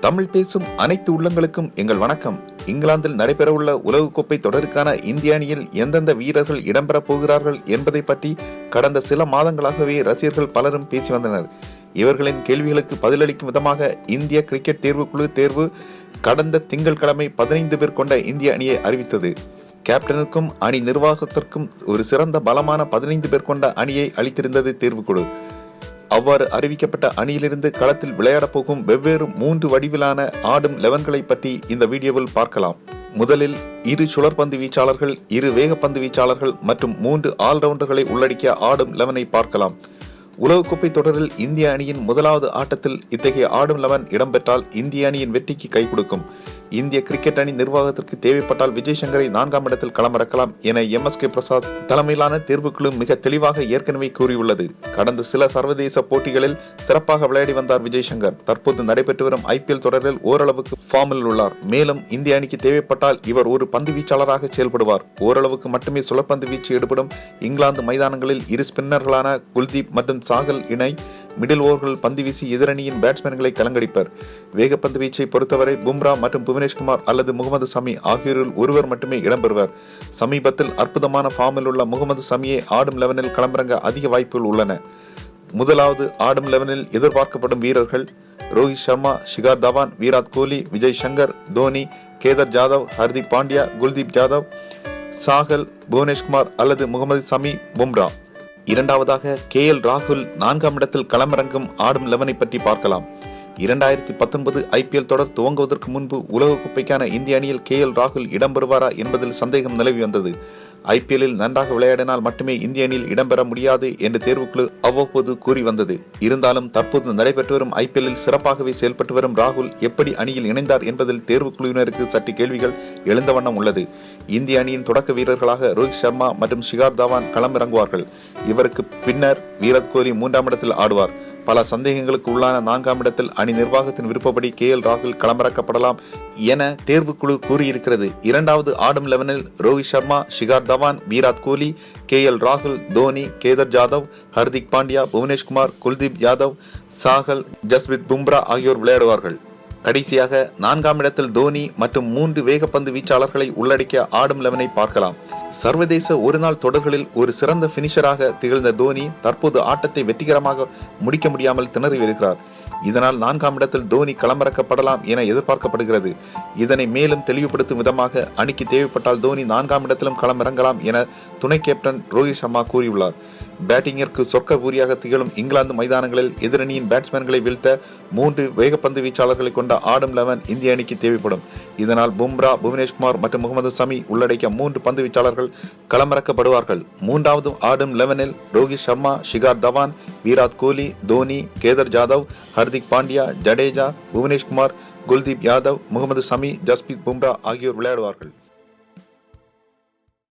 தமிழ் பேசும் அனைத்து உள்ளங்களுக்கும் எங்கள் வணக்கம். இங்கிலாந்தில் நடைபெறவுள்ள உலகக்கோப்பை தொடருக்கான இந்திய அணியில் எந்தெந்த வீரர்கள் இடம்பெறப் போகிறார்கள் என்பதை பற்றி கடந்த சில மாதங்களாகவே ரசிகர்கள் பலரும் பேசி வந்தனர். இவர்களின் கேள்விகளுக்கு பதிலளிக்கும் விதமாக இந்திய கிரிக்கெட் தேர்வுக்குழு தேர்வு கடந்த திங்கட்கிழமை பதினைந்து பேர் கொண்ட இந்திய அணியை அறிவித்தது. கேப்டனுக்கும் அணி நிர்வாகத்திற்கும் ஒரு சிறந்த பலமான பதினைந்து பேர் கொண்ட அணியை அளித்திருந்தது தேர்வுக்குழு. அவ்வாறு அறிவிக்கப்பட்ட அணியிலிருந்து களத்தில் விளையாடப் போகும் வெவ்வேறு மூன்று வடிவிலான ஆடும் லெவன்களை பற்றி இந்த வீடியோவில் பார்க்கலாம். முதலில் இரு சுழற்பந்து வீச்சாளர்கள் இரு வேகப்பந்து வீச்சாளர்கள் மற்றும் மூன்று ஆல்ரவுண்டர்களை உள்ளடக்கிய ஆடும் லெவனை பார்க்கலாம். உலகக்கோப்பை தொடரில் இந்திய அணியின் முதலாவது ஆட்டத்தில் இத்தகைய ஆடும் லெவன் இடம்பெற்றால் இந்திய அணியின் வெற்றிக்கு கை கொடுக்கும். இந்திய கிரிக்கெட் அணி நிர்வாகத்திற்கு தேவைப்பட்டால் விஜய் சங்கரை நான்காம் இடத்தில் களமிறக்கலாம் என எம் எஸ் கே பிரசாத் தலைமையிலான தேர்வுக்குழு மிக தெளிவாக ஏற்கனவே கூறியுள்ளது. கடந்த சில சர்வதேச போட்டிகளில் சிறப்பாக விளையாடி வந்தார் விஜய் சங்கர் தற்போது நடைபெற்று வரும் ஐபிஎல் தொடரில் ஓரளவுக்கு ஃபார்மில் உள்ளார். மேலும் இந்திய அணிக்கு தேவைப்பட்டால் இவர் ஒரு பந்து வீச்சாளராக செயல்படுவார். ஓரளவுக்கு மட்டுமே சுழற்பந்து வீச்சு ஈடுபடும் இங்கிலாந்து மைதானங்களில் இரு ஸ்பின்னர்களான குல்தீப் மற்றும் சாகல் இணை மிடில் ஓவர்கள் பந்து வீசி எதிரணியின் பேட்ஸ்மேன்களை கலங்கடிப்பர். வேகப்பந்து வீச்சை பொறுத்தவரை பும்ரா மற்றும் புவனேஷ்குமார் அல்லது முகமது சமி ஆகியோரில் ஒருவர் மட்டுமே இடம்பெறுவர் சமீபத்தில் அற்புதமான ஃபார்மில் உள்ள முகமது சமியை ஆடும் லெவனில் களமிறங்க அதிக வாய்ப்புகள் உள்ளன. முதலாவது ஆடும் லெவனில் எதிர்பார்க்கப்படும் வீரர்கள் ரோஹித் சர்மா ஷிகார் தவான் விராட் கோலி விஜய் சங்கர் தோனி கேதர் ஜாதவ் ஹர்திக் பாண்டியா குல்தீப் ஜாதவ் சாகல் புவனேஷ்குமார் அல்லது முகமது சமி பும்ரா. இரண்டாவதாக கே எல் ராகுல் நான்காம் இடத்தில் களமிறங்கும் ஆடும் லெவனை பற்றி பார்க்கலாம். இரண்டாயிரத்தி பத்தொன்பது ஐபிஎல் தொடர் துவங்குவதற்கு முன்பு உலகக்கோப்பைக்கான இந்திய அணியில் கே எல் ராகுல் இடம்பெறுவாரா என்பதில் சந்தேகம் நிலவி வந்தது. ஐபிஎல்லில் நன்றாக விளையாடினால் மட்டுமே இந்திய அணியில் இடம்பெற முடியாது என்று தேர்வுக்குழு அவ்வப்போது கூறி வந்தது. இருந்தாலும் தற்போது நடைபெற்று வரும் ஐபிஎல்லில் சிறப்பாகவே செயல்பட்டு வரும் ராகுல் எப்படி அணியில் இணைந்தார் என்பதில் தேர்வுக்குழுவினருக்கு சற்று கேள்விகள் எழுந்த வண்ணம் உள்ளது. இந்திய அணியின் தொடக்க வீரர்களாக ரோஹித் சர்மா மற்றும் ஷிகார் தவான் களமிறங்குவார்கள். இவருக்கு பின்னர் விராட் கோலி மூன்றாம் இடத்தில் ஆடுவார். பல சந்தேகங்களுக்கு உள்ளான நான்காம் இடத்தில் அணி நிர்வாகத்தின் விருப்பப்படி கே எல் ராகுல் களமிறக்கப்படலாம் என தேர்வுக்குழு கூறியிருக்கிறது. இரண்டாவது ஆடும் லெவனில் ரோஹித் சர்மா ஷிகார் தவான் விராட் கோலி கே எல் ராகுல் தோனி கேதர் ஜாதவ் ஹர்திக் பாண்டியா புவனேஷ்குமார் குல்தீப் யாதவ் சாகல் ஜஸ்பிரித் பும்ரா ஆகியோர் விளையாடுவார்கள். கடைசியாக நான்காம் இடத்தில் தோனி மற்றும் மூன்று வேகப்பந்து வீச்சாளர்களை உள்ளடக்கிய ஆடும் லெவனை பார்க்கலாம். சர்வதேச ஒருநாள் தொடர்களில் ஒரு சிறந்த பினிஷராக திகழ்ந்த தோனி தற்போது ஆட்டத்தை வெற்றிகரமாக முடிக்க முடியாமல் திணறி வருகிறார் இதனால் நான்காம் இடத்தில் தோனி களமிறக்கப்படலாம் என எதிர்பார்க்கப்படுகிறது. இதனை மேலும் தெளிவுபடுத்தும் விதமாக அணிக்கு தேவைப்பட்டால் தோனி நான்காம் இடத்திலும் களமிறங்கலாம் என துணை கேப்டன் ரோஹித் சர்மா கூறியுள்ளார். பேட்டிங்கிற்கு சொர்க்க ஊரியாக திகழும் இங்கிலாந்து மைதானங்களில் எதிரணியின் பேட்ஸ்மேன்களை வீழ்த்த மூன்று வேகப்பந்து வீச்சாளர்களை கொண்ட ஆடும் லெவன் இந்திய அணிக்கு தேவைப்படும். இதனால் பும்ரா புவனேஷ்குமார் மற்றும் முகமது சமி உள்ளடக்கிய மூன்று பந்து வீச்சாளர்கள் களமிறக்கப்படுவார்கள். மூன்றாவது ஆடும் லெவனில் ரோஹித் சர்மா ஷிகார் தவான் விராட் கோலி தோனி கேதர் ஜாதவ் ஹர்திக் பாண்டியா ஜடேஜா புவனேஷ்குமார் குல்தீப் யாதவ் முகமது சமி ஜஸ்பீத் பும்ரா ஆகியோர் விளையாடுவார்கள்.